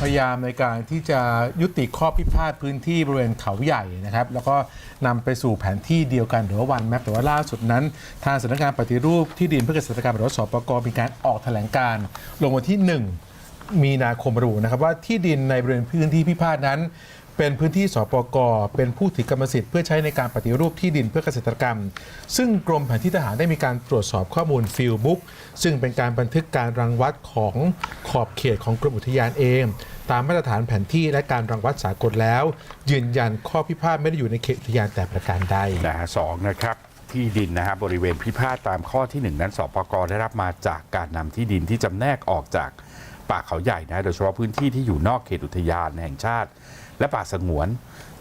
พยายามในการที่จะยุติข้อพิพาทพื้นที่บริเวณเขาใหญ่นะครับ แล้วก็นำไปสู่แผนที่เดียวกันหรือว่าวันแมปแต่ว่าล่าสุดนั้น ทางสำนักงานปฏิรูปที่ดินเพื่อเกษตรกรรมหรือว่าสปกมีการออกแถลงการณ์ลงวันที่ 1 มีนาคมระบุนะครับว่าที่ดินในบริเวณพื้นที่พิพาทนั้น เป็นพื้นที่สปกเป็นผู้ถือกรรมสิทธิ์เพื่อใช้ในการปฏิรูปที่ดินเพื่อเกษตรกรรม ซึ่งกรมแผนที่ทหารได้มีการตรวจสอบข้อมูลฟิลบุ๊กซึ่งเป็นการบันทึกการรังวัดของขอบเขตของกรมอุทยานเอง ตามมาตรฐานแผนที่และการรังวัดสากลแล้ว ยืนยันข้อพิพาทไม่ได้อยู่ในเขตอุทยานแต่ประการใดนะฮะสองนะครับที่ดินนะฮะบริเวณพิพาทตามข้อที่หนึ่งนั้นสปกได้รับมาจากการนำที่ดินที่จำแนกออกจากป่าเขาใหญ่นะโดยเฉพาะพื้นที่ที่อยู่นอกเขตอุทยานแห่งชาติ และป่าสงวน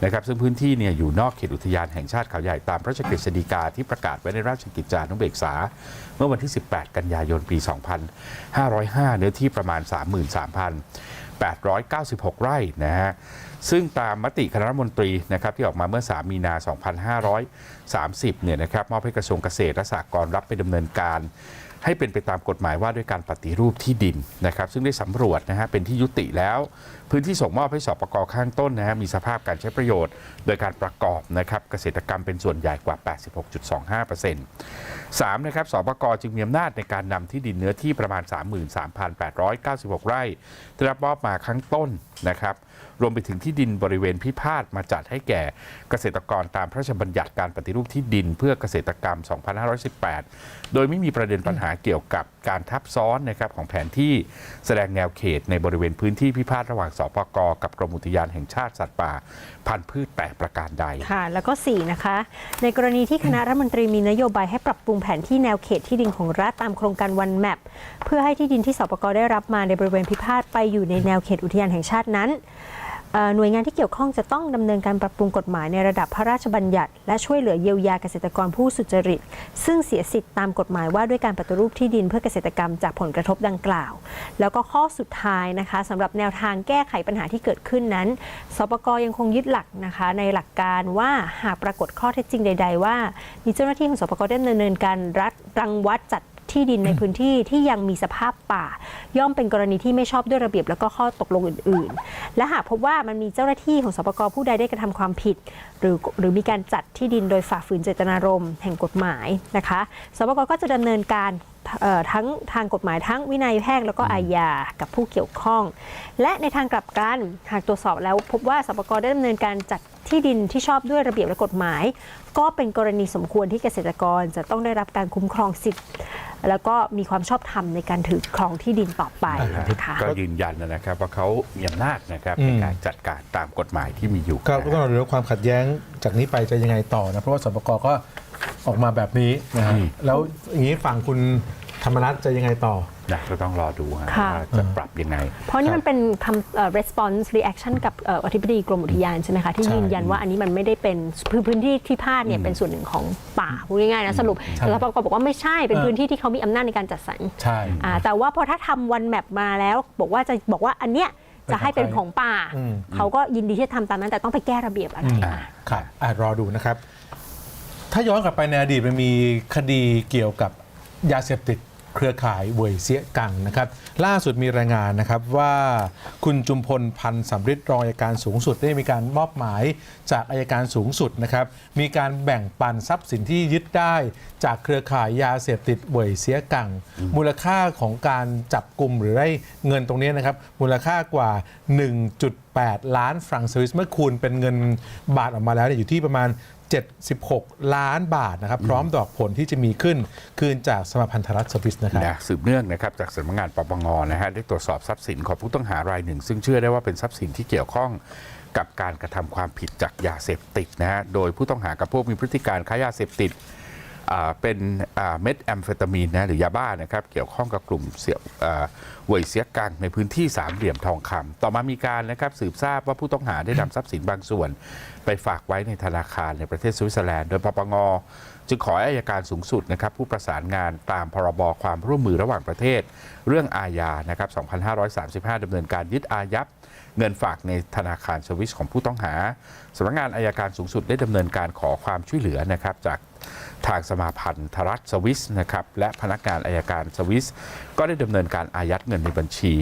นะครับซึ่งพื้นที่เนี่ยอยู่นอกเขตอุทยานแห่งชาติเขาใหญ่ตามพระราชกฤษฎีกาที่ประกาศไว้ในราชกิจจานุเบกษา เมื่อวันที่ 18 กันยายนปี 2505 เนื้อที่ประมาณ 33,896 ไร่นะฮะซึ่งตามมติคณะรัฐมนตรีนะครับที่ออกมาเมื่อ 3 มีนา 2530 เนี่ยนะครับมอบให้กระทรวงเกษตรและสหกรณ์รับไปดำเนินการให้เป็นไปตามกฎหมายว่าด้วยการปฏิรูปที่ดินนะครับ ซึ่งได้สำรวจนะฮะเป็นที่ยุติแล้ว พื้นที่ส่งมอบให้สปกข้างต้นนะฮะมีสภาพการใช้ประโยชน์ โดยการประกอบนะครับเกษตรกรรมเป็นส่วนใหญ่กว่า 86.25% 3นะครับสปกจึงมีอำนาจในการนำที่ดินเนื้อที่ประมาณ 33,896 ไร่ได้รับมอบมาข้างต้นนะครับรวมไปถึงที่ดินบริเวณพิพาทมาจัดให้แก่เกษตรกรตามพระราชบัญญัติการปฏิรูปที่ดินเพื่อเกษตรกรรม 2518 โดยไม่มีประเด็นปัญหาเกี่ยวกับการทับซ้อนนะครับของแผนที่แสดงแนวเขตในบริเวณพื้นที่พิพาทระหว่างสปกกับกรมอุทยานแห่งชาติสัตว์ป่า พันธุ์พืชแต่ประการใดค่ะ แล้วก็ 4 นะคะ ในกรณีที่คณะรัฐมนตรีมีนโยบายให้ปรับปรุงแผนที่แนวเขตที่ดินของรัฐตามโครงการวันแมปเพื่อให้ที่ดินที่สปกได้รับมาในบริเวณพิพาทไปอยู่ในแนวเขตอุทยานแห่งชาตินั้น หน่วยงานที่เกี่ยวข้องจะต้องดำเนินการปรับปรุงกฎหมายในระดับพระราชบัญญัติ และช่วยเหลือเยียวยาเกษตรกรผู้สุจริต ซึ่งเสียสิทธิ์ตามกฎหมายว่าด้วยการปฏิรูปที่ดินเพื่อเกษตรกรรมจากผลกระทบดังกล่าว แล้วก็ข้อสุดท้ายนะคะสำหรับแนวทางแก้ไขปัญหาที่เกิดขึ้นนั้นสปกยังคงยึดหลักนะคะในหลักการว่าหากปรากฏข้อเท็จจริงใด ๆ ว่า มีเจ้าหน้าที่ของสปกได้ดำเนินการรัดรังวัดจัด ที่ดินในพื้นที่ที่ยังมีสภาพป่า ย่อมเป็นกรณีที่ไม่ชอบด้วยระเบียบแล้วก็ข้อตกลงอื่น ๆ และหากพบว่ามันมีเจ้าหน้าที่ของสปกผู้ใดได้กระทำความผิด หรือหรือมีการจัดที่ดินโดยฝ่าฝืนเจตนารมณ์แห่งกฎหมายนะคะสปกก็จะดำเนินการทั้งทางกฎหมายทั้งวินัยแพ่งแล้วก็อาญากับผู้เกี่ยวข้อง และในทางกลับกันหากตรวจสอบแล้วพบว่าสปกได้ดำเนินการจัดที่ดินที่ชอบด้วยระเบียบและกฎหมาย ก็เป็นกรณีสมควรที่เกษตรกรจะต้องได้รับการคุ้มครองสิทธิ์ แล้วก็มีความชอบธรรมในการถือครองที่ดินต่อไปนะคะก็ยืนยันนะครับว่าเขามีอำนาจนะครับอืมในการจัดการตามกฎหมายที่มีอยู่ก็นะก็ฮะต้องรอดูว่าความขัดแย้งจากนี้ไปจะยังไงต่อนะเพราะว่าสปกก็ออกมาแบบนี้นะฮะอืมแล้วอย่างนี้ฝั่งคุณ ธรรมนัฐจะยังไงต่อนะก็ต้องรอดูฮะค่ะ ว่าจะปรับยังไง เพราะนี่มันเป็นคำเอ่อ response reaction กับเอ่ออธิบดีกรมอุทยานใช่ไหมคะ ที่ใช่ยืนยันว่าอันนี้มันไม่ได้เป็นพื้นพื้นที่ที่พาดเนี่ยเป็นส่วนหนึ่งของป่าพูดง่ายๆนะสรุปใช่แต่สปกบอกว่าไม่ใช่เป็นเออพื้นที่ที่เขามีอำนาจในการจัดสรรใช่ อ่าแต่ว่าพอถ้าทำวันแมปมาแล้ว บอกว่าจะบอกว่าอันเนี้ยจะให้เป็นของป่า อืม เขาก็ยินดีที่จะทำตามนั้นแต่ต้องไปแก้ระเบียบอะไรอืมอะครับอะรอดูนะครับ ถ้าย้อนกลับไปในอดีตมันมีคดีเกี่ยวกับยาเสพติด เครือข่ายเวยเสียกังนะครับ ล่าสุดมีรายงานนะครับว่าคุณจุมพลพันธ์สำริดรองอัยการสูงสุดได้มีการมอบหมายจากอายการสูงสุดนะครับ มีการแบ่งปันทรัพย์สินที่ยึดได้ จากเครือข่ายยาเสพติดเวยเสียกัง มูลค่าของการจับกลุ่มหรือได้เงินตรงนี้นะครับ มูลค่ากว่า 1.8 ล้านฟรังก์สวิสเมื่อคูณเป็นเงินบาทออกมาแล้วเนี่ยอยู่ที่ประมาณ 76 ล้านบาทนะครับ พร้อมดอกผลที่จะมีขึ้น คืนจากสมาพันธรัฐสวิสนะครับสืบเนื่องนะครับจากสำนักงานปปงนะฮะได้ตรวจสอบทรัพย์สินของผู้ต้องหารายหนึ่ง ซึ่งเชื่อได้ว่าเป็นทรัพย์สินที่เกี่ยวข้องกับการกระทำความผิดจากยาเสพติดนะฮะโดยผู้ต้องหากับพวกมีพฤติการค้ายาเสพติด เป็นเม็ดแอมเฟตามีนนะหรือยาบ้านะครับเกี่ยวข้องกับกลุ่มเสี่ยวเวยเสียกังในพื้นที่สามเหลี่ยมทองคำต่อมามีการนะครับสืบทราบว่าผู้ต้องหาได้นำทรัพย์สินบางส่วน ไปฝากไว้ในธนาคารในประเทศสวิตเซอร์แลนด์โดยปปงจึงขออายการสูงสุดนะครับผู้ประสานงานตามพรบความร่วมมือระหว่างประเทศ เรื่องอาญานะครับ2535ดำเนินการยึดอายัดเงินฝากในธนาคารสวิสของผู้ต้องหาสำนักงานอายการสูงสุดได้ดำเนินการขอความช่วยเหลือนะครับจาก ทางสมาพันธรัฐสวิสนะครับและพนักงานอายการสวิส ก็ได้ดำเนินการอายัดเงินในบัญชี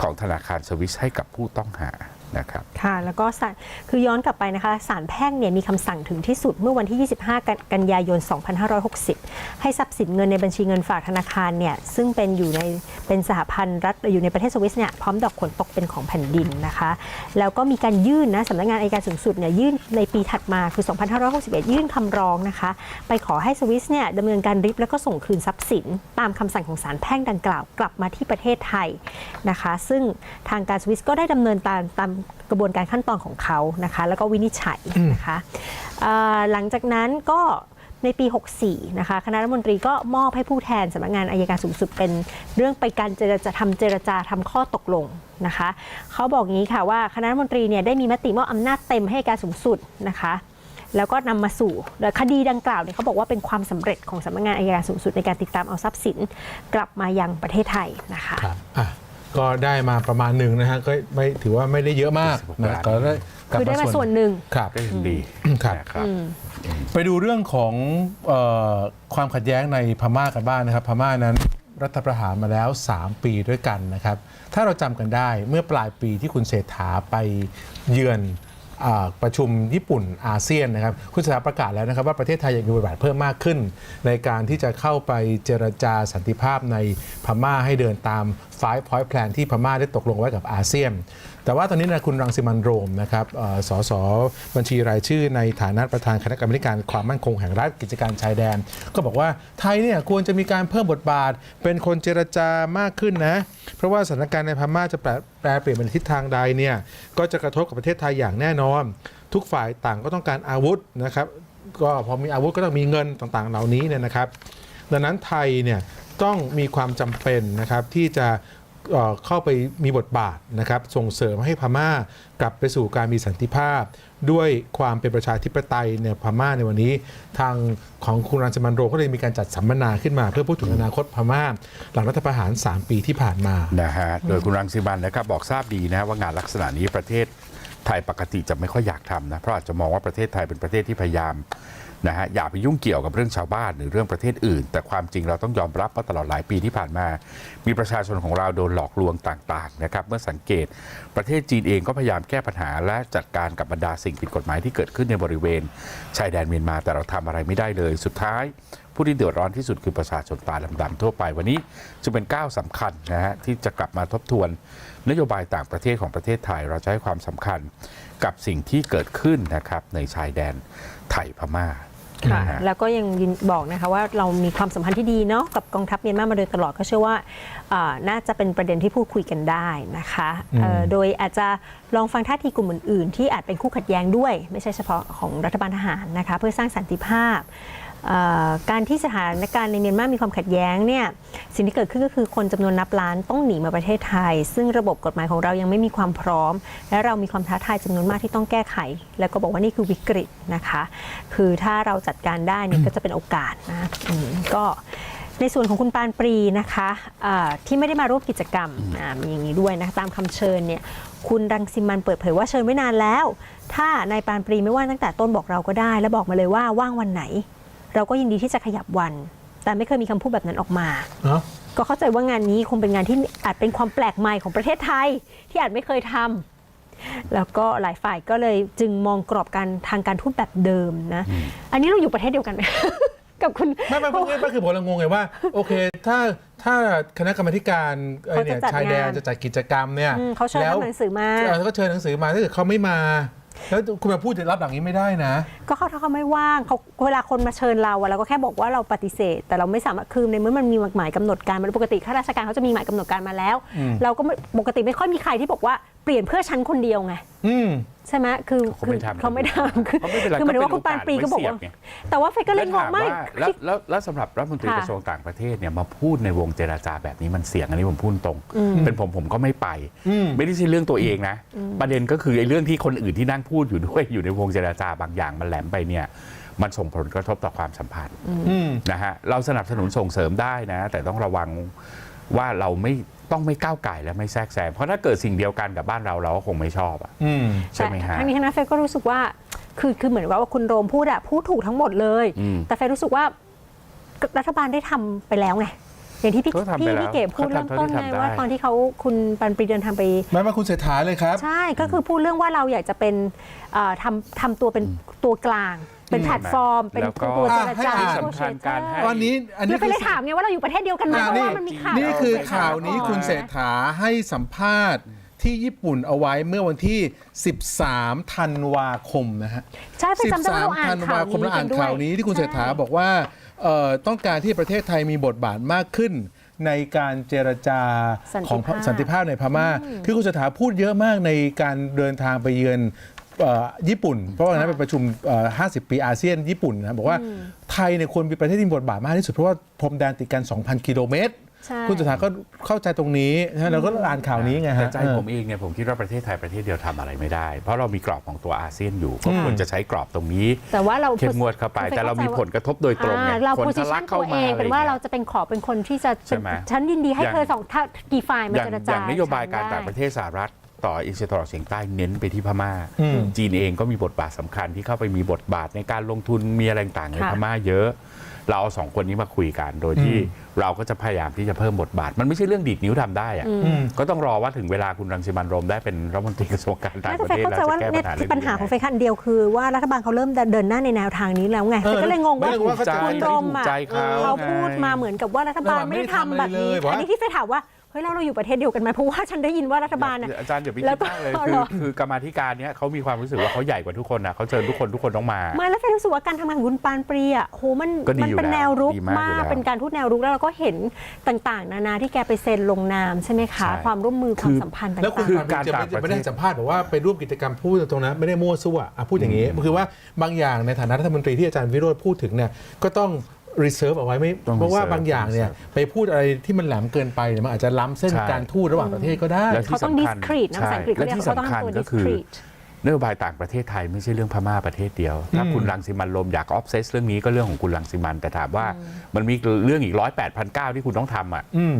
ของธนาคารสวิสให้กับผู้ต้องหา นะครับ ค่ะ แล้วก็ศาลคือย้อนกลับไปนะคะศาลแพ่งเนี่ยมีคำสั่งถึงที่สุดเมื่อวันที่ 25 กันกนยายน 2560 ให้ทรัพย์สินเงินในบัญชีเงินฝากธนาคารเนี่ยซึ่งเป็นอยู่ในเป็นสหพันธ์รัฐอยู่ในประเทศสวิสเนี่ยพร้อมดอกผลตกเป็นของแผ่นดินนะคะ แล้วก็มีการยื่นนะสำนักงานอัยการสูงสุดเนี่ยยื่นในปีถัดมาคือ 2561 ยื่นคำร้องนะคะ ไปขอให้สวิสเนี่ยดำเนินการริบแล้วก็ส่งคืนทรัพย์สิน ตามคำสั่งของศาลแพ่งดังกล่าวกลับมาที่ประเทศไทยนะคะ ซึ่งทางการสวิสก็ได้ดำเนินตามตามกระบวนการขั้นตอนของเขานะคะ แล้วก็วินิจฉัยนะคะเอ่อหลังจากนั้นก็ในปี 64 นะคะ คณะรัฐมนตรีก็มอบให้ผู้แทนสำนักงานอายการสูงสุดเป็นเรื่องไปการเจรจาทำเจรจาทำข้อตกลงนะคะ เขาบอกอย่างนี้ค่ะว่าคณะรัฐมนตรีเนี่ยได้มีมติมอบอำนาจเต็มให้อัยการสูงสุดนะคะแล้วก็นำมาสู่คดีดังกล่าวเนี่ยเขาบอกว่าเป็นความสำเร็จของสำนักงานอายการสูงสุดในการติดตามเอาทรัพย์สิน กลับมายังประเทศไทยนะคะครับอะ ก็ได้มาประมาณหนึ่งนะฮะก็ไม่ถือว่าไม่ได้เยอะมากนะก็ได้กลับคือได้มาส่วนหนึ่งครับ ก็ยังดีครับนะครับ ไปดูเรื่องของเออความขัดแย้งในพม่ากันบ้างนะครับ พม่านั้นรัฐประหารมาแล้ว 3 ปีด้วยกันนะครับ ถ้าเราจำกันได้เมื่อปลายปีที่คุณเศรษฐาไปเยือนอาประชุมญี่ปุ่นอาเซียนนะครับ คุณเศรษฐาประกาศแล้วนะครับว่าประเทศไทยอยากมีบทบาทเพิ่มมากขึ้น ในการที่จะเข้าไปเจรจาสันติภาพในพม่าให้เดินตาม five point plan ที่พม่าได้ตกลงไว้กับอาเซียน แต่ว่าตอนนี้นะคุณรังสิมันโรมนะครับสสบัญชีรายชื่อในฐานะประธานคณะกรรมการความมั่นคงแห่งรัฐกิจการชายแดน ก็บอกว่าไทยเนี่ยควรจะมีการเพิ่มบทบาท เป็นคนเจรจามากขึ้นนะ เพราะว่าสถานการณ์ในพม่าจะแปรแปรเปลี่ยนไปในทิศทางใดเนี่ยก็จะกระทบกับประเทศไทยอย่างแน่นอน ทุกฝ่ายต่างก็ต้องการอาวุธนะครับก็พอมีอาวุธก็ต้องมีเงินต่างๆ เหล่านี้เนี่ยนะครับ ดังนั้นไทยเนี่ย ต้องมีความจำเป็นนะครับที่จะเข้าไปมีบทบาทนะครับส่งเสริมให้พม่ากลับไปสู่การมีสันติภาพ ด้วยความเป็นประชาธิปไตยในพม่าในวันนี้ ทางของคุณรังสิมันโรก็เลยมีการจัดสัมมนาขึ้นมา เพื่อพูดถึงอนาคตพม่า หลังรัฐประหาร 3 ปีที่ผ่านมานะฮะโดยคุณรังสิมันนะครับบอกทราบดีนะว่างานลักษณะนี้ประเทศไทยปกติจะไม่ค่อยอยากทำนะเพราะอาจจะมองว่าประเทศไทยเป็นประเทศที่พยายาม นะฮะอย่าไปยุ่งเกี่ยวกับเรื่องชาวบ้านหรือเรื่องประเทศอื่น แต่ความจริงเราต้องยอมรับว่าตลอดหลายปีที่ผ่านมา มีประชาชนของเราโดนหลอกลวงต่างๆนะครับเมื่อสังเกตประเทศจีนเองก็พยายามแก้ปัญหาและจัดการกับบรรดาสิ่งผิดกฎหมายที่เกิดขึ้นในบริเวณ ชายแดนเมียนมาแต่เราทำอะไรไม่ได้เลยสุดท้าย ผู้ที่เดือดร้อนที่สุดคือประชาชนตาดำๆทั่วไปวันนี้จึงเป็นก้าวสำคัญนะฮะที่จะกลับมาทบทวน นโยบายต่างประเทศของประเทศไทย เราจะให้ความสำคัญกับสิ่งที่เกิดขึ้นนะครับในชายแดนไทยพม่า ค่ะนะฮะแล้วก็ยังยืนบอกนะคะว่าเรามีความสัมพันธ์ที่ดีเนาะกับกองทัพเมียนมามาโดยตลอดก็เชื่อว่าอ่าน่าจะเป็นประเด็นที่พูดคุยกันได้นะคะเอ่อโดยอาจจะลองฟังท่าทีกลุ่มอื่นๆ ที่อาจเป็นคู่ขัดแย้งด้วย ไม่ใช่เฉพาะของรัฐบาลทหารนะคะเพื่อสร้างสันติภาพเอ่อ การที่สถานการณ์ในเมียนมามีความขัดแย้งเนี่ยสิ่งที่เกิดขึ้นก็คือคนจำนวนนับล้านต้องหนีมาประเทศไทย ซึ่งระบบกฎหมายของเรายังไม่มีความพร้อม และเรามีความท้าทายจำนวนมากที่ต้องแก้ไข แล้วก็บอกว่านี่คือวิกฤตนะคะ คือถ้าเราจัดการได้เนี่ยก็จะเป็นโอกาสนะก็ในส่วนของคุณปานปรีนะคะอ่าที่ไม่ได้มาร่วมกิจกรรมมีอย่างนี้ด้วยนะคะตามคำเชิญเนี่ยคุณรังสิมันเปิดเผยว่าเชิญไว้นานแล้ว ถ้านายปานปรีไม่ว่างตั้งแต่ต้นบอกเราก็ได้ แล้วบอกมาเลยว่าว่างวันไหน เราก็ยินดีที่จะขยับวัน แต่ไม่เคยมีคำพูดแบบนั้นออกมา เนาะก็เข้าใจว่างานนี้คงเป็นงานที่อาจเป็นความแปลกใหม่ของประเทศไทยที่อาจไม่เคยทำแล้วก็หลายฝ่ายก็เลยจึงมองกรอบการทางการทูตแบบเดิมนะ อันนี้เราอยู่ประเทศเดียวกันไหม กับคุณ ไม่ไม่ไม่ไม่คือผมละงงไงว่า โอเค ถ้าถ้าคณะกรรมาธิการเอ่อเนี่ยเขาจะจัดชายแดนงาน จะจัดกิจกรรมเนี่ยอืมเขาเชิญแล้วทำหนังสือมา เออเขาก็เชิญหนังสือมาถ้าเกิดเขาไม่มา แล้วคุณมาพูดรับหลังนี้ไม่ได้นะ ก็เขาถ้าเขาไม่ว่างเขาเวลาคนมาเชิญเราอะเราก็แค่บอกว่าเราปฏิเสธ แต่เราไม่สามารถคือในเมื่อมันมีหมายกำหนดการมันปกติข้าราชการเขาจะมีหมายกำหนดการมาแล้ว เราก็ไม่ปกติไม่ค่อยมีใครที่บอกว่าเปลี่ยนเพื่อฉันคนเดียวไงอืม ใช่ไหมคือเขาไม่ทำเขาไม่ทำคือเขาไม่เป็นไรคือหมายถึงว่าก็คุเป็นณปานปรีก็บอกว่าโอกาสไว้เสียบไงแต่ว่าเฟยก็เลยแล้วงถางมไม่ว่าแล้วแล้วแล้วสำหรับรัฐมนตรีค่ะกระทรวงต่างประเทศเนี่ยมาพูดในวงเจราจาแบบนี้มันเสี่ยงอันนี้ผมพูดตรง เป็นผมผมก็ไม่ไปอืมไม่ได้ใช่เรื่องตัวเองนะ ประเด็นก็คือไอ้เรื่องที่คนอื่นที่นั่งพูดอยู่ด้วยอยู่ในวงเจราจาบางอย่างมันแหลมไปเนี่ยมันส่งผลกระทบต่อความสัมพันธ์อืมนะฮะเราสนับสนุนส่งเสริมได้นะ แต่ต้องระวัง ว่าเราไม่ต้องไม่ก้าวไก่และไม่แทรกแซงเพราะถ้าเกิดสิ่งเดียวกันกับบ้านเราเราก็คงไม่ชอบอะอืม ใช่ไหมฮะแต่ทั้งนี้ทั้งนั้นเฟยก็รู้สึกว่า คือคือเหมือนว่าคุณโรมพูดอะพูดถูกทั้งหมดเลย อืม แต่เฟยรู้สึกว่ารัฐบาลได้ทำไปแล้วไง อย่างที่พี่ก็ทำไปพี่แล้วพี่เก๋พูดเขาเริ่มทำเท่าต้นที่ไงทำได้ ว่าตอนที่เขาคุณปันปรีเดินทางไป ไม่มาคุณเศรษฐาเลยครับ ใช่ก็คือพูดเรื่องว่าเราอยากจะเป็นเอ่อทำทำตัวเป็นตัวกลาง เป็นแพลตฟอร์ม เป็นแล้วก็ตัวเจรจาอะให้อ่านสำคัญการให้ วันนี้อันนี้นี่ก็เลยถามไงว่าเราอยู่ประเทศเดียวกันไหมอ่าเพราะนี่ว่ามันมีข่าวนี่คือเศรษฐข่าวนี้ก่อคุณเศรษฐาให้สัมภาษณ์ที่ญี่ปุ่นเอาไว้เมื่อวันที่ 13 ธันวาคมนะฮะ ใช่ไปจำได้ว่าเราอ่านธันข่าวาวคมเราอ่านกัด้วยข่าวนี้ที่คุณเศรษฐาบอกว่าเอ่อต้องการที่ประเทศไทยมีบทบาทมากขึ้น ในการเจรจาสันติของภาพสันติภาพในพม่า คือคุณเศรษฐาพูดเยอะมากในการเดินทางไปเยือนเอ่อ ญี่ปุ่น เพราะว่านั้นเป็นประชุมเอ่อ50 ปีอาเซียนญี่ปุ่นนะบอกว่าไทยเนี่ยควรมีประเทศที่มีบทบาทมากที่สุด เพราะว่าพรมแดนติดกัน 2,000 กิโลเมตรใช่คุณเศรษฐาก็เข้าใจตรงนี้นะฮะเราก็อ่านข่าวนี้ไงแต่ฮะใจเออผมเองเนี่ยผมคิดว่าประเทศไทยประเทศเดียวทำอะไรไม่ได้ เพราะเรามีกรอบของตัวอาเซียนอยู่ก็ควรจะใช้กรอบตรงนี้ แต่ว่าเราเข้มงวดเข้าไป แต่เรามีผลกระทบโดยตรงไงอ่าเราคนโพทะสิลัชักนเข้าตัวเอมางเป็นว่าเราจะเป็นขอเป็นคนที่จะใช่ไหมฉันยินดีให้อย่างเธอสองท่ากี่ฝ่ายมาอย่างเจรอจาย่างนโยบายการให้ต่างประเทศสหรัฐ ต่อเอเชียตะวันออกเฉียงใต้เน้นไปที่พม่าอืมจีนเองก็มีบทบาทสำคัญที่เข้าไปมีบทบาทในการลงทุนมีอะไรต่างๆในค่ะพม่าเยอะ เราเอาสองคนนี้มาคุยกัน โดยที่เราก็จะพยายามที่จะเพิ่มบทบาท มันไม่ใช่เรื่องดีดนิ้วทำได้อะอืมก็ต้องรอว่าถึงเวลาคุณรังสิมันต์โรมได้เป็นรัฐมนตรีกระทรวงการต่างไม่ประแต่เทศเข้าแล้วใจว่าจะแก้เนี่ปัยญหาเรื่องปัญหานี้ของยังเฟไงซคันเดียวคือว่ารัฐบาลเขาเริ่มเดินหน้าในแนวทางนี้แล้วไงเออก็เลยงงว่าไม่รู้ว่าเขาจะคุณรมถูกอะใจเขาเขาไงพูดมาเหมือนกับว่ารัฐบาลไม่ได้ทำแบบนี้ไม่ได้ทำอะไรเลยบอกว่าอันนี้ที่เฟซถามว่าเฮ้ยเราเราอยู่ประเทศเดียวกันไหมเพราะว่าฉันได้ยินว่ารัฐบาลน่ะ อาจารย์เดี๋ยวไปแล้คิวดก็มากเลยเอาคืเหรออคือกรรมาธิการเนี้ยเขามีความรู้สึกว่าเขาใหญ่กว่าทุกคนนะเขาเชิญทุกคนทุกคนต้องมาไม่แล้วเฟซรู้สึกว่าการทำงานของคุณปานปรีอะโหมันก็ดีมันอยู่เป็นแล้วแนวรุกดีมากมาอยู่กแล้วเป็นการทูตแนวรุกแล้วเราก็เห็นต่างๆ นานาที่แกไปเซ็นลงนามใช่ไหมคะ ใช่ ความร่วมมือความสัมพันธ์ต่างแล้วคุณๆคือปาการจะต่างไม่ประเทศ ไม่ได้ให้สัมภาษณ์บอกว่าไปร่วมกิจกรรมพูดตรงนั้นไม่ได้มั่วซั่วอะพูดอย่างนี้คือว่าบางอย่างในฐานะรัฐมนตรีที่อาจารย์วิโรธพูดถึงเนี่ยก็ต้อง รีเซิร์ฟเอาไว้ไม่ต้องเพราะว่า reserve บางอย่างเนี่ยไปพูดอะไรที่มันแหลมเกินไปเนี่ยมันอาจจะล้ำเส้นใช่ การทูตระหว่างประเทศก็ได้ แล้วเขาต้องที่สำคัญ discreet นะภาษาอังกฤษและเขาเรียกที่เขาต้องสำคัญทำตัวก็คือ discreet นโยบายต่างประเทศไทยไม่ใช่เรื่องพม่าประเทศเดียว ถ้าอืมคุณรังสิมันต์โรมอยากออฟเซสเรื่องนี้ก็เรื่องของคุณรังสิมันต์แต่ถามว่ามันมีเรื่องอีกร้อยแปดพันเก้าที่คุณต้องทำอะ อืม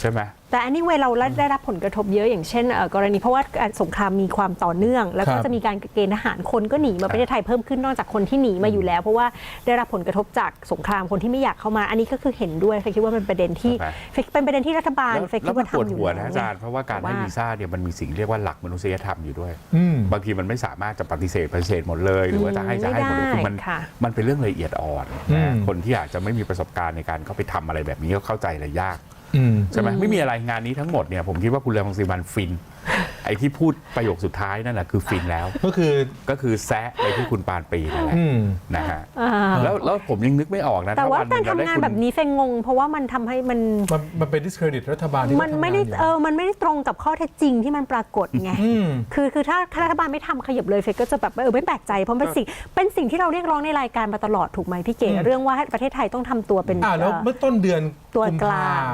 ใช่ไหมแต่อันนี้เวเราได้รับผลกระทบเยอะอย่างเช่นเอ่อกรณีเพราะว่าการสงครามมีความต่อเนื่อง แล้วก็ครับจะมีการเกณฑ์ทหารคนก็หนีมาประเทศไทยเพิ่มขึ้นนอกจากคนที่หนีมาอยู่แล้ว เพราะว่าได้รับผลกระทบจากสงครามคนที่ไม่อยากเข้ามา อันนี้ก็คือเห็นด้วยเฟยคิดว่าเป็นประเด็นที่ใช่ไหมเฟยเป็นประเด็นที่รัฐบาลแล้วเฟยคิแล้ดวมันว่าปวดทำอยู่หัวแล้วนะอาจารย์เพราะว่าการแต่ให้ว่าวีซ่าเนี่ยมันมีสิ่งเรียกว่าหลักมนุษยธรรมอยู่ด้วยอืมบางทีมันไม่สามารถจะปฏิเสธปฏิเสธหมดเลย หรือว่าจะให้จะให้หมดเลยไม่ได้คือมันค่ะมันเป็นเรื่องละเอียดอ่อนอืนะมคนที่อาจจะไม่มีประสบการณ์ในการเข้าไปทำอะไรแบบนี้ก็เข้าใจอะไรยากอืม ใช่ไหมไม่มีอะไรงานนี้ทั้งหมดเนี่ยผมคิดว่าคุณเรืองศิมันฟิน ไอ้ที่พูดประโยคสุดท้ายนั่นแหละคือฟินแล้ว ก็คือก็คือแซะไปที่คุณปานปรีนั่นแหละอืมนะฮะอ่าแล้วแล้วผมยังนึกไม่ออกนะแต่ถ้ว่าวันหการนึ่งทำเได้งานคุณแบบนี้เฟยงง เพราะว่ามันทำให้มันมันมันเป็น discredit รัฐบาลที่มันไม่ได้ขาทำงานอยู่เออมันไม่ได้ตรงกับข้อเท็จจริงที่มันปรากฏไงอืมคือคือถ้าถ้ารัฐบาลไม่ทำขยับเลยเฟยก็จะแบบเออไม่แปลกใจเพราะมันเป็นสิ่งเป็นสิ่งที่เราเรียกร้องในรายการมาตลอดถูกไหมพี่เก๋อืมเรื่องว่าประเทศไทยต้องทำตัวเป็นอ่าแล้วเอ่อเมื่อต้นเดือนตัวกุมกภลาง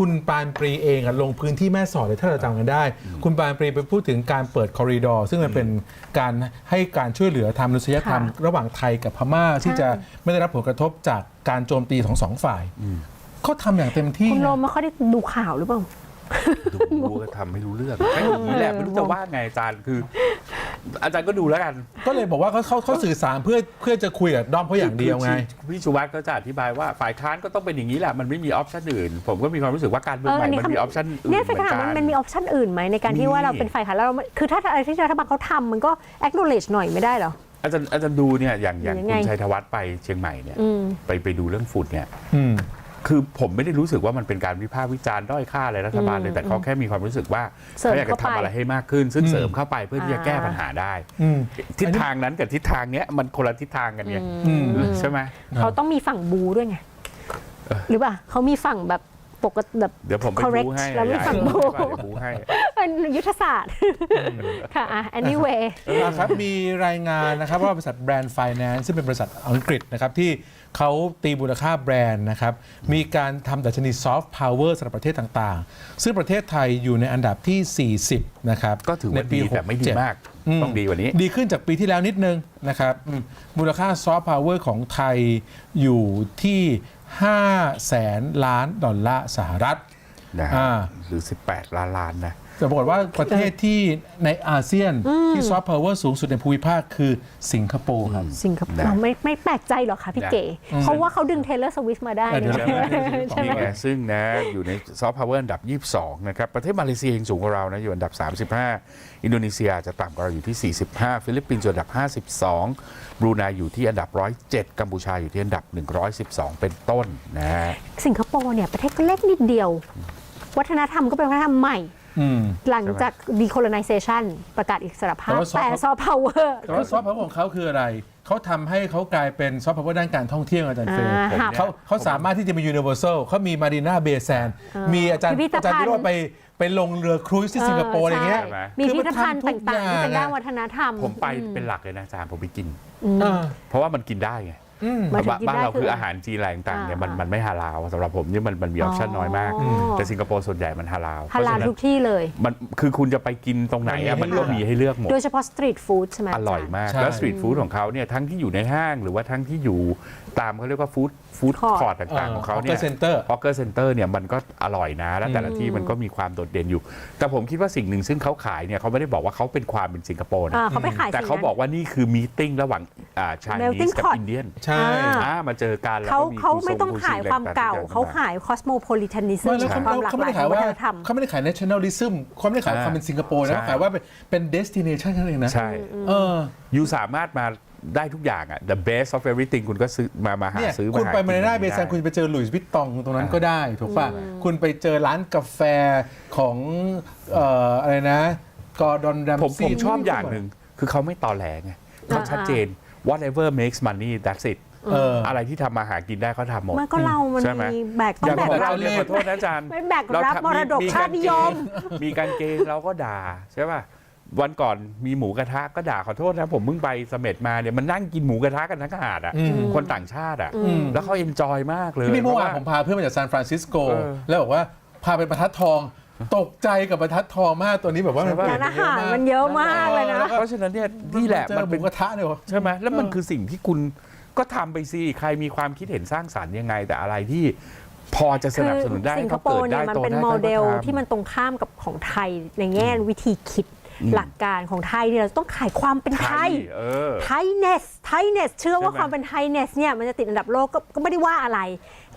คุณปานปรีเองอะลงพื้นที่แม่สอดเลยถ้าเราจำกันได้ คุณปานปรีไปพูดถึงการเปิดคอริดอร์ซึ่งมันเป็นการให้การช่วยเหลือทางมนุษยธรรม ระหว่างไทยกับพม่าที่จะไม่ได้รับผลกระทบจากการโจมตีของสองฝ่ายเขาทำอย่างเต็มที่คุณโรนะ มไม่ค่อยได้ดูข่าวหรือเปล่า ดูก็ทำไม่รู้เรื่องแค่อย่างนี้แหละไม่รู้จะว่าไงอาจารย์คือ อาจารย์ก็ดูแล้วกัน ก็เลยบอกว่าเขาเขาเขาสื่อสารเพื่อเพื่อจะคุยกับด้อมเขาอย่างเดียวไงคือพี่ชูวัตรก็จะอธิบายว่าฝ่ายค้านก็ต้องเป็นอย่างนี้แหละมันไม่มีออปชันอื่น ผมก็มีความรู้สึกว่าการเมืองใหม่มันมีออปชันอื่นเนี่ยเหเฟมืยอนถามกัว่านมันมีออปชันอื่นไหมในการที่มีว่าเราเป็นฝ่ายค้านแล้วเราไม่คือถ้าอะไรที่รัฐบาลเขาทำมันก็ acknowledge หน่อยไม่ได้เหรออาจารย์อาจารย์ดูเนี่ยอย่างอย่างยังไงคุณชัยธวัฒน์ไปเชียงใหม่เนี่ยอืมไปไปดูเรื่องฝุ่นเนี่ยอืม คือผมไม่ได้รู้สึกว่ามันเป็นการวิพากษ์วิจารณ์ด้อยค่าอะไรรัฐบาลเลยแต่เขาแค่มีความรู้สึกว่าเสริมเขาอยากจะเข้าไปทำอะไรให้มากขึ้น ซึ่งอืมเสริมเข้าไปเพื่อที่จะแก้อ่าปัญหาได้อืมทิศทางนั้นกับทิศทางเนี้ยมันคนละทิศทางกันไงอืมใช่ไหมเขาต้องมีฝั่งบูด้วยไงหรือเปล่าเขามีฝั่งแบบปกติแบบเดี๋ยวผมไป correct บูให้แล้วไม่อยากฝั่งให้บูเดี๋ยวบูให้เป็นยุทธศาสตร์ค่ะอะ anyway นะครับมีรายงานนะครับว่าบริษัทแบรนด์ไฟแนนซ์ซึ่งเป็นบริษัทอังกฤษนะครับที่ เขาตีมูลค่าแบรนด์นะครับ มีการทำดัชนีซอฟต์พาวเวอร์สำหรับประเทศต่างๆ ซึ่งประเทศไทยอยู่ในอันดับที่ 40 นะครับก็ถือว่าในปีดีแต่ไม่ดี67มากมต้องดีกว่านี้ ดีขึ้นจากปีที่แล้วนิดนึงนะครับอืมมูลค่าซอฟต์พาวเวอร์ของไทยอยู่ที่5แสนล้านดอลลาร์สหรัฐนะฮะอ่าหรือ 18 ล้านล้านนะ แต่ปรากฏว่าประเทศที่ในอาเซียนที่ซอฟต์พาวเวอร์สูงสุดในภูมิภาคคือสิงคโปร์ครับ สิงคโปนะร์ไม่ไม่แปลกใจหรอกค่ะพี่นะเก๋เพราะว่าเขาดึงเทเลอร์สวิฟมาได้เออเดี๋ยวเนี่ยเดี๋ยวเดี๋ยวใช่ไหมนี่ไงซึ่งนะอยู่ในซอฟต์พาวเวอร์อันดับ 22 นะครับ ประเทศมาเลเซียยังสูงกว่าเรานะ อยู่อันดับ 35 อินโดนีเซียจะต่ำกว่าเราอยู่ที่ 45 ฟิลิปปินส์อยู่อันดับ 52 บรูไนอยู่ที่อันดับ 107 กัมพูชาอยู่ที่อันดับ 112 เป็นต้นนะฮะ สิงคโปร์เนี่ยประเทศก็เล็กนิดเดียว วัฒนธรรมก็เป็นวัฒนธรรมใหม่อืม หลังจาก decolonization ประกาศอิสรภาพ แต่ว่า soft แต่ซอฟต์พาวเวอร์แต่ว่าซอฟต์พาวเวอร์ของเขาคืออะไร เขาทำให้เขากลายเป็นซอฟต์พาวเวอร์ด้านการท่องเที่ยวอาจารย์เฟย์อ่าค่ะเขาเขาสามารถที่จะมี Universal เขามีมารีนาเบย์แซนมีอาจารย์พิพิธภัณฑ์ อาจารย์วิโรจน์ไปไปลงเรือครูซที่สิงคโปร์อะไรเงี้ย ใช่ไหมมีพิพิธภัณฑ์คือมันทำทุกต่างๆที่เป็นอย่างด้านอะวัฒนธรรม ผมไปเป็นหลักเลยนะอาจารย์ผมไปกินอ่าเพราะว่ามันกินได้ไงอื มหมายถึงบ้านกินบ้านได้เราคืคือออาหารจีนอะไรต่างๆเนี่ยมันอ่ามัมันไม่ฮาลาลสำหรับผมเนี่ยมันมันมีออปชั่นน้อยมากอ๋อแต่สิงคโปร์ส่วนใหญ่มันฮาลาลฮาลาลเพระฉะนั้นทุกที่เลย มันคือคุณจะไปกินตรงไหนอะมัมันนมีให้ก็เลือกมีให้เลือกหมด โดยเฉพาะสตรีทฟู้ดใช่ไหมอร่อยมากใช่แล้วสตรีทฟู้ดของเขาเนี่ยทั้งที่อยู่ในห้างหรือว่าทั้งที่อยู่ตามเขาเรียกว่าฟู้ด ฟู้ด Court คอร์ดต่างๆ ของเขาเนี่ยเซ็นเตอร์ฮอกเกอร์เซ็นเตอร์เนี่ยมันก็อร่อยนะ แล้วแต่ละที่มันก็มีความโดดเด่นอยู่ แต่ผมคิดว่าสิ่งหนึ่งซึ่งเขาขายเนี่ยเขาไม่ได้บอกว่าเขาเป็นความเป็นสิงคโปร์นะ อ่าเขาไปขายแต่สิ่งเขานั้น บอกว่านี่คือมีติ้งระหว่างอ่าชายนี Melting สกับ pot อินเดียนใช่อ่าอ่า มาเจอกันแล้วเขาก็มีเขาคูไม่ต้องคูขายซีความเก่าอะไรต่งๆเขาขาย cosmopolitanism ไม่แล้วเขาความหลากเขาหไม่ลายได้ขขาอยงวัว่าฒนธรรม เขาไม่ได้ขาย nationalism เขาไม่ได้ขายอ่าความเป็นสิงคโปร์นะใช่เขาขายว่าเป็นเป็น destination แค่นั้นเองนะใช่ เออ ยูสามารถมา ได้ทุกอย่างอะ the best of everything คุณก็ซื้อมามาหาเนี่ยซื้อคุณหไปมาในหน้ากิเบซันได้คุณไปเจอหลุยส์วิตตองตรงนั้นก็ได้ถูกป่ะคุณไปเจอร้านกาแฟของเอ่ออะไรนะกอร์ดอนแรมผมซี่ผมชอบอย่างหนึ่งคือเขาไม่ตอแหลไงเขาชัดเจน whatever makes money that's it เอออะไรที่ทำมาหากินได้เขาทำหมด มันก็เรามันใช่ไหม มีแบกต้ออย่างงแบกของรัเราบ เนี่ยขอโทษนะอาจารย์ไม่แบกเรารับทำมรดกมีชาตินิยม มีการเกณฑ์เราก็ด่าใช่ป่ะ วันก่อนมีหมูกระทะก็ด่าขอโทษนะ ผมเพิ่งไปเสม็ดมาเนี่ยมันนั่งกินหมูกระทะกันทั้งหาดอะอืมคนต่างชาติอะอืมแล้วเขาเอนจอยมากเลยที่นี่เมื่อวานพผระมพาเพื่อนมาจากซานฟรานซิสโกเออแล้วบอกว่าพาไปประทัดทองตกใจกับบรรทัดทองมากตัวนี้แบบว่ามันใช่ปะเปลี่ยร้านอาหารมันเยอะมากเลยนะ เพราะฉะนั้นเนี่ยนี่แหละเจมัอนหเป็มูนกระทะเนี่ยวะใช่ไหมแล้วมันเออคือสิ่งที่คุณก็ทำไปสิใครมีความคิดเห็นสร้างสรรค์ยังไง แต่อะไรที่พอจะสนับสนุนได้สิให้งคเขาโปเกิดร์ได้เนี่ยมันโตเป็นได้โมเดลขาก็ทำที่มันตรงข้ามกับของไทยในแง่วิธีคิด หลักการของไทยเนี่ยเราต้องขายความเป็นไทยเออไทยเนส ไทยเนส เชื่อว่าใช่ไหมความเป็นไทยเนสเนี่ยมันจะติดอันดับโลกก็ก็ไม่ได้ว่าอะไร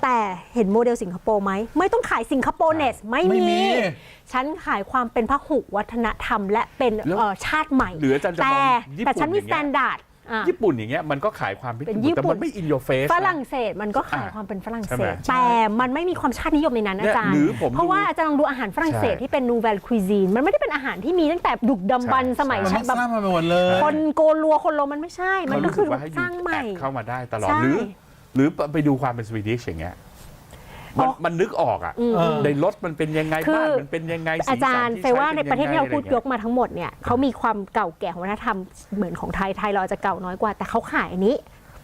แต่เห็นโมเดลสิงคโปร์ไหม ไม่ต้องขายสิงคโปร์เนส ไม่ไม่มีมี ฉันขายความเป็นพหุวัฒนธรรม และเป็นแล้วเอ่อชาติใหม่หรืออาจารย์จะมองแต่ญี่ปุ่นแต่ฉันมีอย่างสเงี้แตยนดาร์ด ญี่ปุ่นอย่างเงี้ยมันก็ขายความเป็นเป็นญี่ญี่ปุ่นปุ่นแต่มันไม่ in your face ฝนะรั่งเศสมันก็ขายอะความเป็นฝรั่งใช่เศไหมสแต่มันไม่มีความชาตินิยมในนั้นเนี่อายจารย์ หรือผมเพราะดูว่าอาจารย์ลองดูอาหารฝรั่งเศสใช่ที่เป็นนูเวลคุยซีนมันไม่ได้เป็นอาหารที่มีตั้งแต่ดุกดำบรรพ์ใช่ สมัยมันฉัไม่นแบบสร้างมาไปหมดเลย คนโกลัวคนโรมันไม่ใช่ มันเขาก็รู้คืสึอกว่าให้สร้างใหม่แอดเข้ามาได้ตลอดใช่ หรือ หรือไปดูความเป็นสวีดิชอย่างเงี้ย มันอ๋อมันนึกออกอะอืมเออในรถมันเป็นยังไงคือบ้านมันเป็นยังไงสีสันอาจารย์ที่เฟยว่าในช้ประเทศที่เราพูดป็นงไงยกมาทั้งหมดเนี่ยเขามีความเก่าแก่ของวัฒนธรรมเหมือนของไทยไทยเราอาจจะเก่าน้อยกว่า แต่เขาขายอันนี้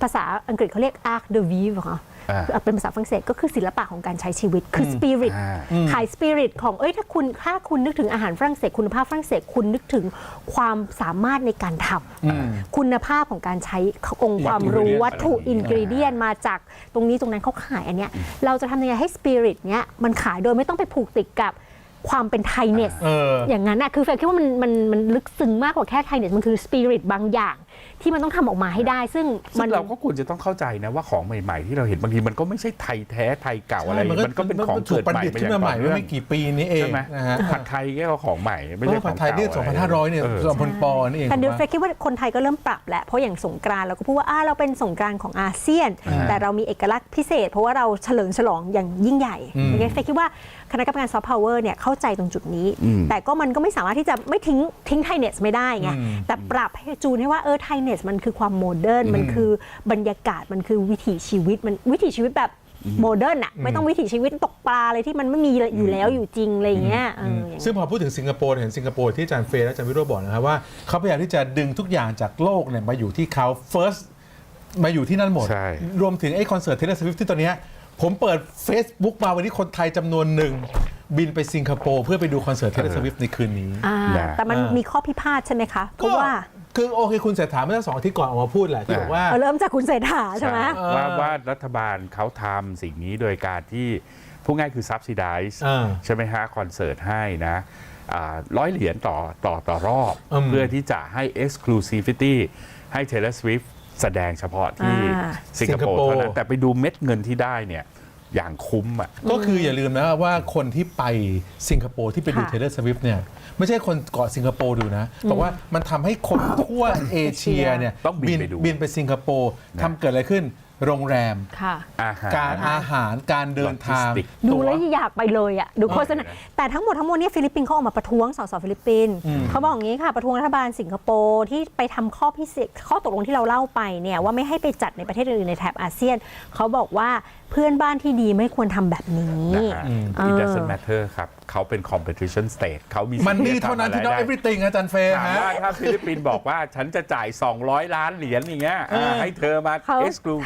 ภาษาอังกฤษเขาเรียก art de vivre ค่ะอ่า เป็นภาษาฝรั่งเศสก็คือศิลปะของการใช้ชีวิตคือ spirit อ่าขายสปิริตของเอ้ยถ้าคุณถ้าคุณนึกถึงอาหารฝรั่งเศส คุณภาพฝรั่งเศสคุณนึกถึงความสามารถในการทำอืมคุณภาพของการใช้องค์ความรู้วัตถุอินกริเดียนมาจากตรงนี้ตรงนั้นเขาขายอันเนี้ยเราจะทำยังไงให้สปิริตเนี้ยมันขายโดยไม่ต้องไปผูกติดกับ ความเป็นไทยเนส เออ อย่างนั้นนะคือแฟนคิดว่ามันมันมันลึกซึ้งมากกว่าแค่ไทยเนสมันคือสปิริตบางอย่าง ที่มันต้องทำออกมาให้ได้ ซึ่งซึ่มันงเราก็ควรจะต้องเข้าใจนะว่าของใหม่ ๆ ที่เราเห็นบางทีมันก็ไม่ใช่ไทยแท้ไทยเก่าอะไรมันก็เป็นของถูเกิกดประใหม่ดิษฐ์มาขึ้นมาใหม่อย่างเมื่ต่ออไม่เนื่องกี่ปีนี้เองใช่ไหมนะฮะผัดไทยก็ของใหม่ไม่เพใช่ราะขผัอดงไทยนี่ก่าะไร2,500เนี่ยออสำหรับคนปอนี่เองแต่เดี๋ยวผมเฟว่ายคิดว่าคนไทยก็เริ่มปรับแล้วเพราะอย่างสงกรานต์เราก็พูดว่าอ่าเราเป็นสงกรานต์ของอาเซียนอ่าแต่เรามีเอกลักษณ์พิเศษ เพราะว่าเราเฉลิมฉลองอย่างยิ่งใหญ่อืมอย่างเงี้ยเฟยคิดว่า คณะกรรมการซอฟต์พาวเวอร์เนี่ยเข้าใจตรงจุดนี้อืมแต่ก็มันก็ไม่สามารถที่จะไม่ทิ้งทิ้งไทยเนสไม่ได้ไงอืมแต่ปรับให้จูนให้ว่าเออไทยเนสมันคือความโมเดิร์นมันคือบรรยากาศมันคือวิถีชีวิตมันวิถีชีวิตแบบโมเดิร์นอะไม่ต้องวิถีชีวิตตกปลาอะไรที่มันไม่มีอยู่แล้วอยู่จริงอะไรอย่างเงี้ยเอออย่างเงี้ยซึ่งพอพูดถึงสิงคโปร์เห็นสิงคโปร์ที่อาจารย์เฟย์และอาจารย์วิโรจน์บอกนะครับว่าเขาพยายามที่จะดึงทุกอย่างจากโลกเนี่ยมาอยู่ที่เขา first มาอยู่ที่นั่นหมดใช่รวมถึงไอ้คอนเสิร์ตเทเลสวิฟที่ตอนเนี้ย ผมเปิด Facebook มาวันนี้คนไทยจำนวนหนึ่ง บินไปสิงคโปร์เพื่อไปดูคอนเสิร์ตเทเลสวิฟในคืนนี้ อ่านะแต่มันอ่ามีมีข้อพิพาทใช่ไหมคะ เพราะว่าคือโอเคคุณเศรษฐาเมื่อสองอาทิตย์ก่อนออกมาพูดแหละที่บอกว่า เออเริ่มจากคุณเศรษฐาใช่ไหม เออว่าว่ารัฐบาลเขาทำสิ่งนี้โดยการที่พูดง่ายคือ subsidize อ่าใช่ไหมฮะ คอนเสิร์ตให้นะร้อยเหรียญต่อต่อต่อรอบ อืม เพื่อที่จะให้ exclusivity ให้ Taylor Swift แสดงเฉพาะที่อ่า สิงคโปร์เท่านั้นแต่ไปดูเม็ดเงินที่ได้เนี่ยอย่างคุ้มอะ ก็คืออย่าลืมนะว่าคนที่ไปสิงคโปร์ที่ไปดูค่ะ เทเลอร์สวิฟเนี่ย ไม่ใช่คนเกาะสิงคโปร์ดูนะบอกว่ามันทำให้คนทั่วเอเชียเนี่ยต้องบินไปดู บินไปสิงคโปร์ทำเกิดอะไรขึ้น โรงแรม ค่ะ อาหาร การอาหารการเดินทางโลจิสติกดูแล้วอยากไปเลยอะดูโฆษณาแต่ทั้งหมดทั้งมวลเนี่ยฟิลิปปินส์เขาออกมาประท้วงสสฟิลิปปินส์เขาบอกอย่างนี้ค่ะประท้วงรัฐบาลสิงคโปร์ที่ไปทำข้อพิเศษข้อตกลงที่เราเล่าไปเนี่ยว่าไม่ให้ไปจัดในประเทศอื่นๆในแถบอาเซียน เขาบอกว่าเพื่อนบ้านที่ดีไม่ควรทำแบบนี้ นะฮะเออ it doesn't matter ครับ เขาเป็น competition state เขามีมันนี่สิทธิ์เท่านั้นที่ทำน้อะองไรได้ everything อาจารย์เฟย์ถามฮะ ว่าถ้าฟิลิปปินส์บอกว่าฉันจะจ่าย 200 ล้านเหรียญอย่างเงี้ยอ่าให้เธอมา เขา exclu-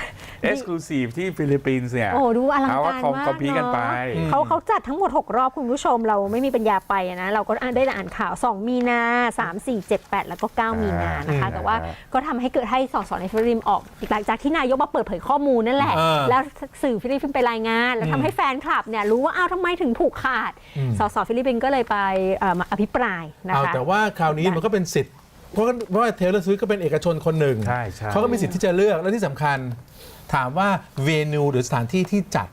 exclusive ที่ฟิลิปปินส์เนี่ยโอ้ดูอลังเขการว่ามากคอมคอมพีกันไป เนอะเขาเขาจัดทั้งหมด 6 รอบคุณผู้ชมเราไม่มีปัญญาไปอะนะ เราก็อ่านได้แต่อ่านข่าว 2 มีนา 3 4 7 8 แล้วก็ 9 มีนานะคะ อืมแต่ว่าก็ทำให้เกิดให้สสในฟิลิปปินส์ออกหลังจากที่นายกมาเปิดเผยข้อมูลนั่นแหละเออแล้วสื่อฟิลิปปินส์ไปรายงาน แล้วทำให้แฟนคลับเนี่ยรู้ว่าอ้าวทำไมถึงผูกขาดสสฟิลิปปินส์ก็เลยไปเอ่อมาอภิปรายนะเอาคะแต่ว่าคราวนี้มันก็เป็นสิทธิ์เพราะเพราะว่าเทเลอร์สวิฟก็เป็นเอกชนคนหนึ่งใช่ใช่เขาก็มีสิทธิ์ที่จะเลือกและที่สำคัญ ถามว่าเวนิวหรือสถานที่ที่จัด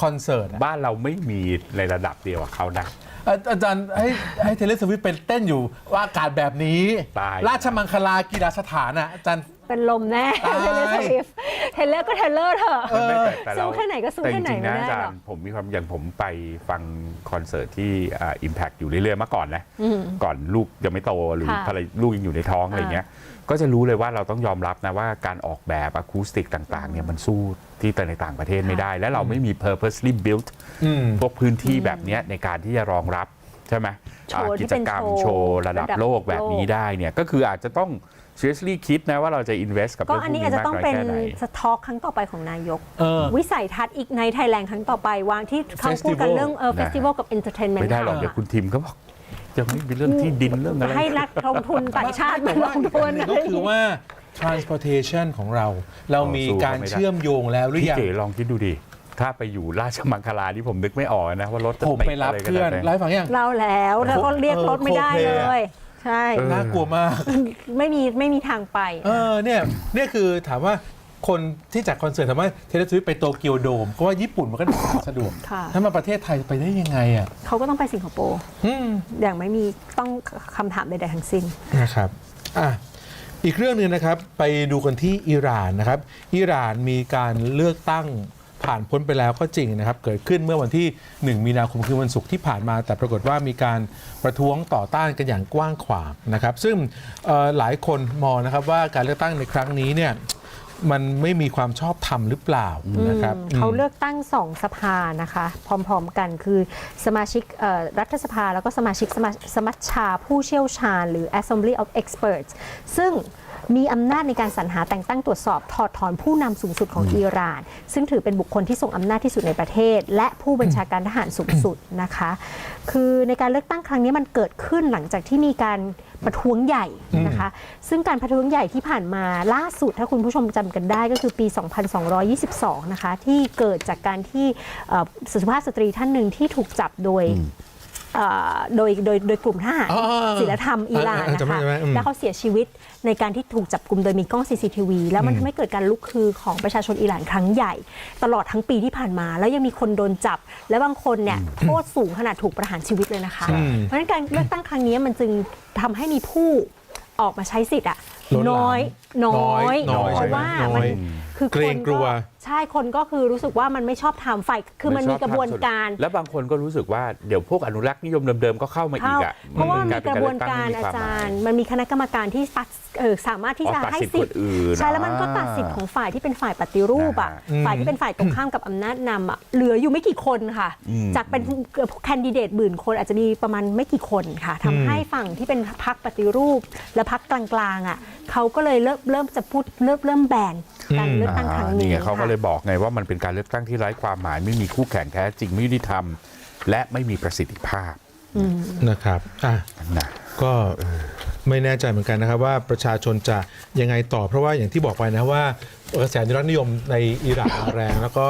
คอนเสิร์ตอะบ้านเราไม่มีในระดับเดียวกับเขานะอาอาจารย์ให้ให้เทเลอร์สวิฟเป็นเต้นอยู่ว่าอากาศแบบนี้ตายราชมังคลากีฬาสถานอะอาจารย์ เป็นลมแน่ตาย เทเลอร์สวิฟเทเลอร์ก็เทเลอร์เถอะไม่แต่แต่เราสู้แค่ไหนก็สู้แต่แค่จไหนริงๆนะไม่ได้อาจาหรรอก ย์ผมมีความอย่างผมไปฟังคอนเสิร์ตที่อ่า Impact อยู่เรื่อยๆเมื่อก่อนนะก่อนลูกยังไม่โตหรือค่ะภรรยลูกยังอยู่ในท้องอะไรเงี้ย ก็จะรู้เลยว่าเราต้องยอมรับนะว่าการออกแบบอะคูสติกต่างๆเนี่ยมันสู้ที่แต่ในต่างประเทศไม่ได้ และเราไม่มี purposely built อืม พวกพื้นที่แบบเนี้ยในการที่จะรองรับ ใช่ไหมโชว์อ่าที่กิเป็จนกรรมโชว์โชว์ระดับระดับโลกแบบนี้โลกได้เนี่ยก็คืออาจจะต้อง seriously คิดนะว่าเราจะ invest กับก็เรื่องพอัวนกนี้นี้อาจจะมากต้องน้อยเป็นแค่ไหนสต็อกครั้งต่อไปของนายกเออวิสัยทัศน์อีกในไทยแลนด์ครั้งต่อไปวางที่เขาพูดกัน Festival เรื่องเออเฟสติวัลกับเอนเตอร์เทนเมนต์ไม่ได้หรอกเดี๋ยวคุณทิมก็บอกยังไม่มีเรื่องที่ดินเรื่องอะไรให้นักลงทุนต่างชาติมาลงทุนแต่ว่าอีกอันหนึ่งก็คือว่า transportation ของเรา เรามีสู้การเขาไม่ได้เชื่อมโยงแล้วหรือพี่ยังเก๋ลองคิดดูดิ ถ้าไปอยู่ราชมังคลาที่ผมนึกไม่ออกนะว่ารถจะผมติดไปรับะรเพื่อนขาดไหไล่าให้ฟังยัง เราแล้วแล้วก็เรียกรถไม่ได้เออเลโคเพลย์ยใช่เออน่ากลัวมาก ไม่มีไม่มีทางไป เออเนี่ยเนี่ยคือถามว่าคนที่จัดคอนเสิร์ตถามว่าเทเลสวิฟไปโตเกียวโดมเพราะว่าญี่ปุ่นมันก็เดินทางสะดวกค่ะ ถ้ามาประเทศไทยไปได้ยังไงอะเขาก็ต้องไปสิงคโปร์อืมอย่างไม่มีต้องคำถามใดๆทั้งสิ้น นะครับอะอีกเรื่องหนึ่งนะครับ ไปดูกันที่อิหร่านนะครับ อิหร่านมีการเลือกตั้ง ผ่านพ้นไปแล้วก็จริงนะครับ เกิดขึ้นเมื่อวันที่ 1 มีนาคมคือวันศุกร์ที่ผ่านมา แต่ปรากฏว่ามีการประท้วงต่อต้านกันอย่างกว้างขวางนะครับ ซึ่งเอ่อหลายคนมองนะครับว่าการเลือกตั้งในครั้งนี้เนี่ยมันไม่มีความชอบธรรมหรือเปล่านะครับเขาเลือกตั้งสองสภานะคะ พร้อมๆกันคือสมาชิกเอ่อรัฐสภาแล้วก็สมาชิกสมาสมัชชาผู้เชี่ยวชาญ หรือ Assembly of Experts ซึ่ง มีอำนาจในการสรรหาแต่งตั้งตรวจสอบถอดถอนผู้นำสูงสุดของอิหร่าน ซึ่งถือเป็นบุคคลที่ทรงอำนาจที่สุดในประเทศ และผู้บัญชาการทหารสูงสุดนะคะ คือในการเลือกตั้งครั้งนี้มันเกิดขึ้นหลังจากที่มีการประท้วงใหญ่นะคะ ซึ่งการประท้วงใหญ่ที่ผ่านมาล่าสุดถ้าคุณผู้ชมจำกันได้ก็คือปี 2222 นะคะ ที่เกิดจากการที่สุภาพสตรีท่านหนึ่งที่ถูกจับโดย โดยโดยโดยกลุ่มทหารอ๋อศีลธรรมอิหร่านอ่านะจำได้คะจำได้อืมแล้วเขาเสียชีวิตในการที่ถูกจับกลุ่มโดยมีกล้อง CCTV แล้วมันทำให้เกิดการลุกคือของประชาชนอิหร่านครั้งใหญ่ ตลอดทั้งปีที่ผ่านมา แล้วยังมีคนโดนจับ และบางคนเนี่ยโทษสูงขนาดถูกประหารชีวิตเลยนะคะอืมเพราะฉะนั้นการเลือกตั้งครั้งนี้มันจึงทำให้มีผู้ออกมาใช้สิทธิ์อะล้นหลามน้อยน้อยน้อยเพราะว่าน้อยมันคือเกรงกลัว ใช่คนก็คือรู้สึกว่ามันไม่ชอบทำฝ่ายคือมันมีกระบวนการ แล้วบางคนก็รู้สึกว่าเดี๋ยวพวกอนุรักษ์นิยมเดิมๆก็เข้ามาอีเข้ากอะเพราะว่ามีกระบวนการมันอาเป็นจารเลืย์อกตั้งที่มีควมหมมันมีคณะกรรมการที่ตัดเออสามารถที่อ๋อจะตัดให้สิทธิ์สิทธิ์คนอื่นใช่แล้วมันก็อ่าตัดสิทธิ์ของฝ่ายที่เป็นฝ่ายปฏิรูปอะอ่าฝ่ายที่เป็นฝ่ายตรงข้ามกับอำนาจนำอะเหลืออยู่ไม่กี่คนค่ะอืมจากเป็นแคนดิเดตหมื่นคนอาจจะมีประมาณไม่กี่คนค่ะทำให้ฝั่งที่เป็นพรรคปฏิรูป และพรรคกลางๆอะเขาก็เลยเริ่มเริ่มจะพูดเริ่มเริ่มแบนการเลือกตั้งครั้งอ่านี้ไงเขาก็ค่ะเลยบอกไงว่ามันเป็นการเลือกตั้งที่ไร้ความหมาย ไม่มีคู่แข่งแท้จริงไม่ยุติธรรม และไม่มีประสิทธิภาพนะครับอะนะก็ไม่แน่ใจเหมือนกันนะครับว่าประชาชนจะยังไงต่อ เพราะว่าอย่างที่บอกไปนะว่ากระแสอนุรักษ์นิยมในอิหร่านมาแรง แล้วก็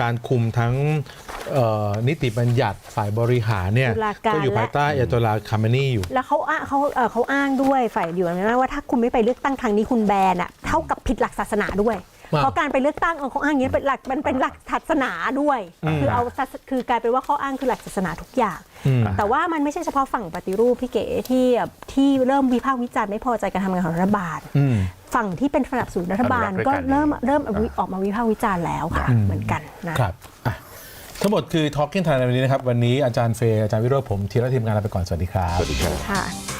การคุมทั้งเอ่อนิติบัญญัติฝ่ายบริหารเนี่ยตุลาการก็อยู่ภายใต้เอโตลาคามานีอยู่ แล้วเขาอ้างเขาเอ่อเขาอ้างด้วยฝ่ายเดียวนะว่าถ้าคุณไม่ไปเลือกตั้งครั้งนี้คุณแบนอะเท่ากับผิดหลักศาสนาด้วยว้าว เพราะการไปเลือกตั้งเออเขาอ้างอย่างนี้เป็นหลักมันเป็นหลักศาสนาด้วย คือเอาศาสคือกลายเป็นว่าข้ออ้างคือหลักศาสนาทุกอย่างอืมแต่ว่ามันไม่ใช่เฉพาะฝั่งปฏิรูปพี่เก๋ที่ที่เริ่มวิพากษ์วิจารณ์ไม่พอใจการทำงานของรัฐบาลอืมฝั่งที่เป็นสนับสนุนรัฐบาลอนุรักษ์ด้วยก็กันเริ่มเริ่มอ่าออกมาวิพากษ์วิจารณ์แล้วค่ะอืมเหมือนกันนะครับอะทั้งหมดคือ Talking Thailand ในวันนี้นะครับ วันนี้อาจารย์เฟย์อาจารย์วิโรจน์ผม ทีละทีมงานลาไปก่อน สวัสดีครับ สวัสดีครับค่ะ